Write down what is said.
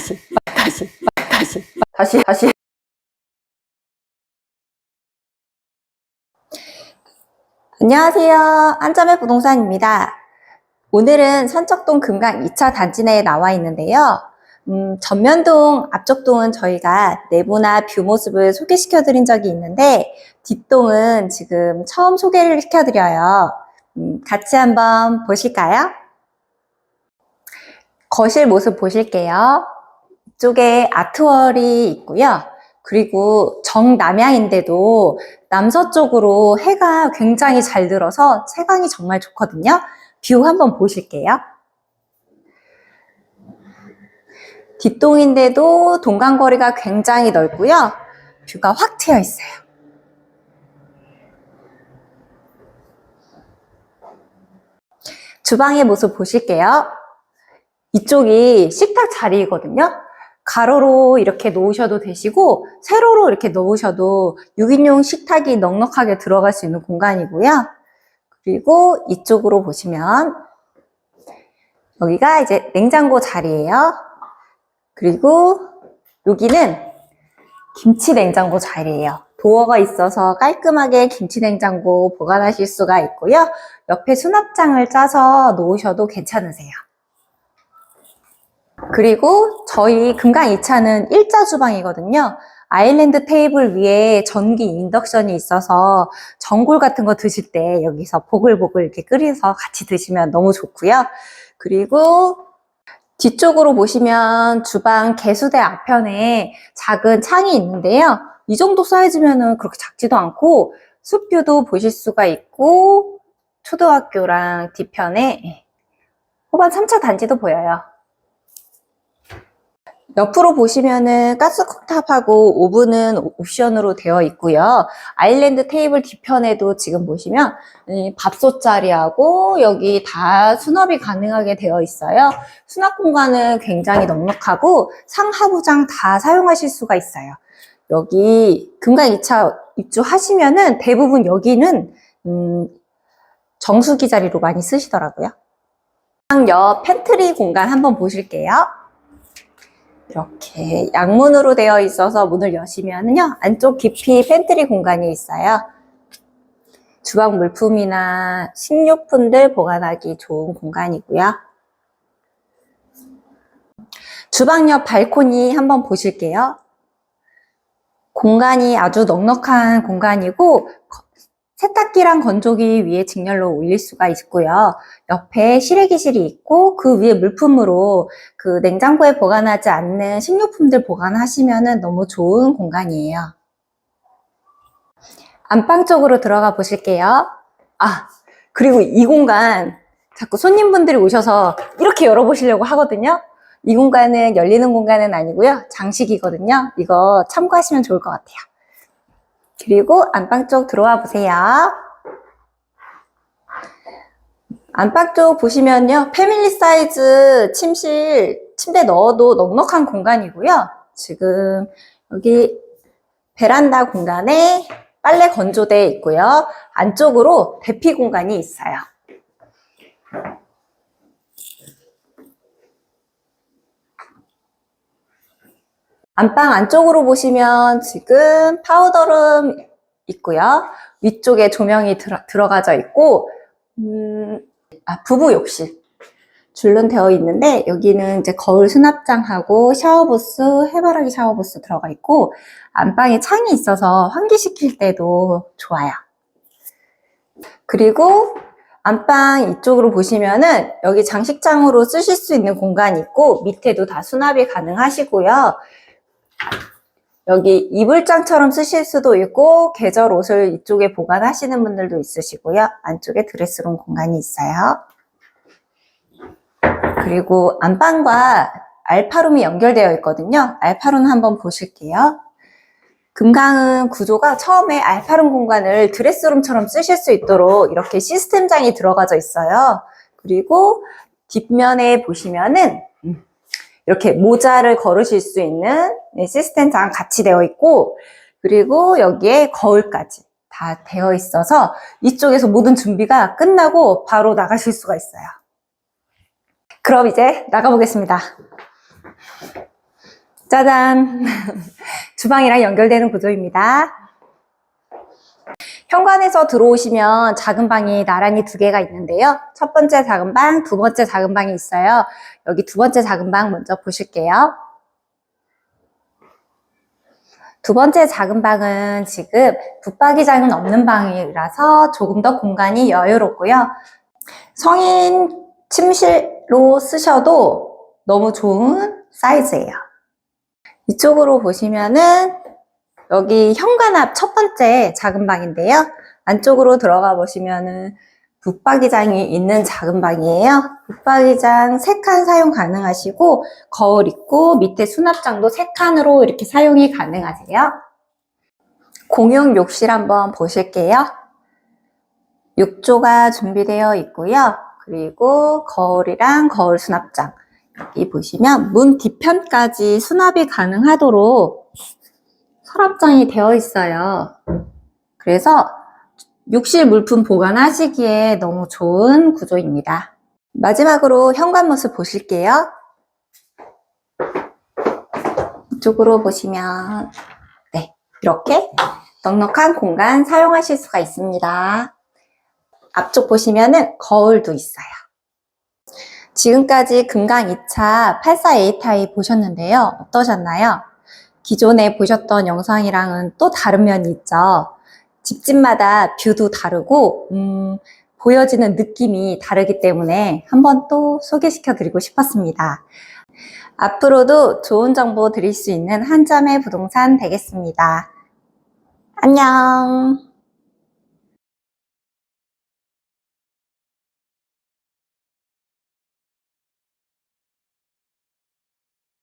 다시, 다시, 다시, 다시, 다시. 안녕하세요. 안점의 부동산입니다. 오늘은 선척동 금강 2차 단지 내에 나와 있는데요. 음, 전면동, 앞쪽동은 저희가 내부나 뷰 모습을 소개시켜 드린 적이 있는데, 뒷동은 지금 처음 소개를 시켜 드려요. 음, 같이 한번 보실까요? 거실 모습 보실게요. 이쪽에 아트월이 있고요. 그리고 정남향인데도 남서쪽으로 해가 굉장히 잘 들어서 채광이 정말 좋거든요. 뷰 한번 보실게요. 뒷동인데도 동간거리가 굉장히 넓고요. 뷰가 확 트여 있어요. 주방의 모습 보실게요. 이쪽이 식탁 자리거든요. 가로로 이렇게 놓으셔도 되시고 세로로 이렇게 놓으셔도 6인용 식탁이 넉넉하게 들어갈 수 있는 공간이고요. 그리고 이쪽으로 보시면 여기가 이제 냉장고 자리예요. 그리고 여기는 김치 냉장고 자리예요. 도어가 있어서 깔끔하게 김치 냉장고 보관하실 수가 있고요. 옆에 수납장을 짜서 놓으셔도 괜찮으세요. 그리고 저희 금강 2차는 일자 주방이거든요. 아일랜드 테이블 위에 전기 인덕션이 있어서 전골 같은 거 드실 때 여기서 보글보글 이렇게 끓여서 같이 드시면 너무 좋고요. 그리고 뒤쪽으로 보시면 주방 개수대 앞편에 작은 창이 있는데요. 이 정도 사이즈면은 그렇게 작지도 않고 숲뷰도 보실 수가 있고 초등학교랑 뒤편에 호반 3차 단지도 보여요. 옆으로 보시면은 가스 쿡탑하고 오븐은 옵션으로 되어 있고요. 아일랜드 테이블 뒤편에도 지금 보시면 이 밥솥 자리하고 여기 다 수납이 가능하게 되어 있어요. 수납 공간은 굉장히 넉넉하고 상하부장 다 사용하실 수가 있어요. 여기 금강 2차 입주하시면은 대부분 여기는 음, 정수기 자리로 많이 쓰시더라고요. 옆 팬트리 공간 한번 보실게요. 이렇게 양문으로 되어 있어서 문을 여시면요 안쪽 깊이 팬트리 공간이 있어요. 주방 물품이나 식료품들 보관하기 좋은 공간이고요. 주방 옆 발코니 한번 보실게요. 공간이 아주 넉넉한 공간이고 세탁기랑 건조기 위에 직렬로 올릴 수가 있고요. 옆에 실외기실이 있고 그 위에 물품으로 그 냉장고에 보관하지 않는 식료품들 보관하시면 너무 좋은 공간이에요. 안방 쪽으로 들어가 보실게요. 아, 그리고 이 공간 자꾸 손님분들이 오셔서 이렇게 열어보시려고 하거든요. 이 공간은 열리는 공간은 아니고요. 장식이거든요. 이거 참고하시면 좋을 것 같아요. 그리고 안방 쪽 들어와 보세요. 안방 쪽 보시면요. 패밀리 사이즈 침실, 침대 넣어도 넉넉한 공간이고요. 지금 여기 베란다 공간에 빨래 건조대 있고요. 안쪽으로 대피 공간이 있어요. 안방 안쪽으로 보시면 지금 파우더룸 있고요. 위쪽에 조명이 들어, 들어 가져 있고, 음, 아, 부부 욕실. 줄눈 되어 있는데, 여기는 이제 거울 수납장하고 샤워부스, 해바라기 샤워부스 들어가 있고, 안방에 창이 있어서 환기시킬 때도 좋아요. 그리고 안방 이쪽으로 보시면은 여기 장식장으로 쓰실 수 있는 공간이 있고, 밑에도 다 수납이 가능하시고요. 여기 이불장처럼 쓰실 수도 있고 계절 옷을 이쪽에 보관하시는 분들도 있으시고요. 안쪽에 드레스룸 공간이 있어요. 그리고 안방과 알파룸이 연결되어 있거든요. 알파룸 한번 보실게요. 금강은 구조가 처음에 알파룸 공간을 드레스룸처럼 쓰실 수 있도록 이렇게 시스템장이 들어가져 있어요. 그리고 뒷면에 보시면은 이렇게 모자를 걸으실 수 있는 네, 시스템장 같이 되어 있고 그리고 여기에 거울까지 다 되어 있어서 이쪽에서 모든 준비가 끝나고 바로 나가실 수가 있어요. 그럼 이제 나가보겠습니다. 짜잔! 주방이랑 연결되는 구조입니다. 현관에서 들어오시면 작은 방이 나란히 두 개가 있는데요. 첫 번째 작은 방, 두 번째 작은 방이 있어요. 여기 두 번째 작은 방 먼저 보실게요. 두 번째 작은 방은 지금 붙박이장은 없는 방이라서 조금 더 공간이 여유롭고요. 성인 침실로 쓰셔도 너무 좋은 사이즈예요. 이쪽으로 보시면은 여기 현관 앞 첫 번째 작은 방인데요. 안쪽으로 들어가 보시면은 붙박이장이 있는 작은 방이에요. 붙박이장 3칸 사용 가능하시고 거울 있고 밑에 수납장도 3칸으로 이렇게 사용이 가능하세요. 공용 욕실 한번 보실게요. 욕조가 준비되어 있고요. 그리고 거울이랑 거울 수납장 여기 보시면 문 뒤편까지 수납이 가능하도록 서랍장이 되어 있어요. 그래서 욕실 물품 보관하시기에 너무 좋은 구조입니다. 마지막으로 현관 모습 보실게요. 이쪽으로 보시면 네 이렇게 넉넉한 공간 사용하실 수가 있습니다. 앞쪽 보시면은 거울도 있어요. 지금까지 금강 2차 84A 타입 보셨는데요. 어떠셨나요? 기존에 보셨던 영상이랑은 또 다른 면이 있죠. 집집마다 뷰도 다르고, 음, 보여지는 느낌이 다르기 때문에 한번 또 소개시켜 드리고 싶었습니다. 앞으로도 좋은 정보 드릴 수 있는 한점의 부동산 되겠습니다. 안녕!